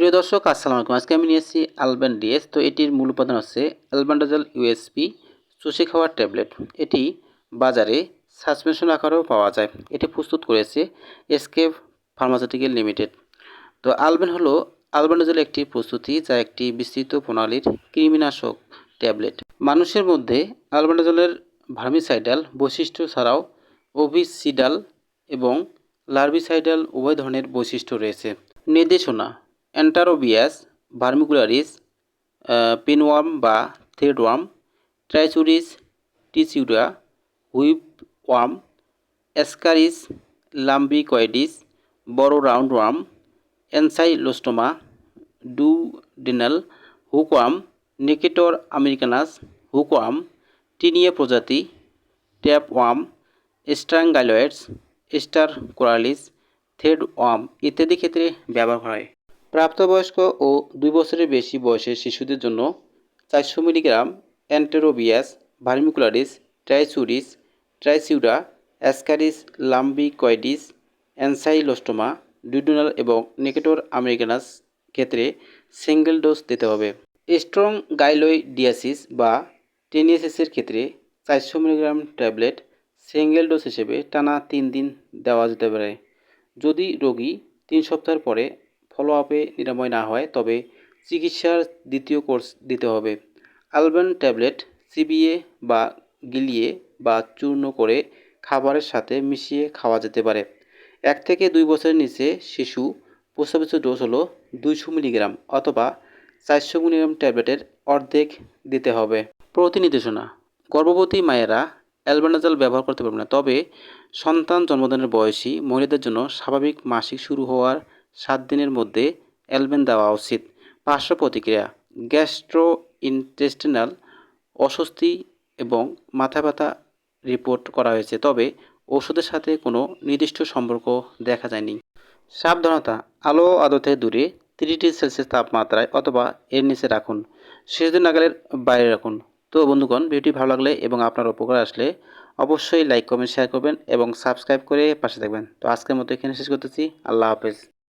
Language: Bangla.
প্রিয় দর্শক, আসসালামু আলাইকুম। আজকে আমি নিয়ে এসেছি আলবান ডিএস তো এটির মূল উপাদান হচ্ছে অ্যালবান্ডাজল ইউএসপি চুষে খাওয়ার ট্যাবলেট। এটি বাজারে সাসপেনশন আকারেও পাওয়া যায়। এটি প্রস্তুত করেছে এসকেপ ফার্মাসিউটিক্যাল লিমিটেড তো আলবেন হলো আলবান্ডাজল একটি প্রস্তুতি যা একটি বিস্তৃত প্রণালীর কৃমিনাশক ট্যাবলেট। মানুষের মধ্যে আলবান্ডাজলের ভার্মিসাইডাল বৈশিষ্ট্য ছাড়াও ওভিসিডাল এবং লার্ভিসাইডাল উভয় ধরনের বৈশিষ্ট্য রয়েছে। নির্দেশনা অ্যান্টারোবিয়াস ভার্মিকুলারিস পিনওয়ার্ম বা থ্রেডওয়ার্ম ট্রাইচুরিস টিচিউরা হুইপওয়ার্ম অ্যাসকারিস লাম্বিকয়েডিস বড় roundworm Ancylostoma duodenale hookworm Necator americanus hookworm Taenia প্রজাতি ট্যাপওয়ার্ম স্ট্রাঙ্গাইলয়েডস স্টার কোরালিস থ্রেডওয়ার্ম ইত্যাদি ক্ষেত্রে ব্যবহার হয়। প্রাপ্তবয়স্ক ও দুই বছরের বেশি বয়সের শিশুদের জন্য চারশো milligram Enterobius vermicularis, Trichuris, trichiura, Ascaris, lumbricoides, Ancylostoma, duodenale এবং নেকেটোর আমেরিকানাস ক্ষেত্রে সিঙ্গেল ডোজ দিতে হবে। স্ট্রং গাইলোইডিয়াসিস বা টেনিয়াসিসের ক্ষেত্রে চারশো মিলিগ্রাম ট্যাবলেট সিঙ্গেল ডোজ হিসেবে টানা তিন দিন দেওয়া যেতে পারে। যদি রোগী তিন সপ্তাহের পরে ফলো আপে নিরাময় না হয়, তবে চিকিৎসার দ্বিতীয় কোর্স দিতে হবে। আলবান ট্যাবলেট, চিবিয়ে বা গিলিয়ে বা চূর্ণ করে খাবারের সাথে মিশিয়ে খাওয়া যেতে পারে। এক থেকে দুই বছরের নিচে শিশু প্রস্তাবিত ডোজ হলো দুইশো মিলিগ্রাম অথবা চারশো মিলিগ্রাম ট্যাবলেটের অর্ধেক দিতে হবে। প্রতিনির্দেশনা, গর্ভবতী মায়েরা অ্যালবানাজাল ব্যবহার করতে পারবে না, তবে সন্তান জন্মদানের বয়সী মহিলাদের জন্য স্বাভাবিক মাসিক শুরু হওয়ার সাত দিনের মধ্যে অ্যালবেন দেওয়া উচিত। পার্শ্ব প্রতিক্রিয়া গ্যাস্ট্রো ইন্টেস্টিনাল অস্বস্তি এবং মাথা ব্যথা রিপোর্ট করা হয়েছে, তবে ওষুধের সাথে কোনো নির্দিষ্ট সম্পর্ক দেখা যায়নি। সাবধানতা, আলো আদতে দূরে তিরিশ ডিগ্রি সেলসিয়াস তাপমাত্রায় অথবা এর নিচে রাখুন। দিন নাগালের বাইরে রাখুন। তো বন্ধুগণ, ভিডিওটি ভালো লাগলে এবং আপনার উপকার আসলে অবশ্যই লাইক, কমেন্ট শেয়ার করবেন এবং সাবস্ক্রাইব করে পাশে থাকবেন। তো আজকের মতো এখানে শেষ করতেছি। আল্লাহ হাফেজ।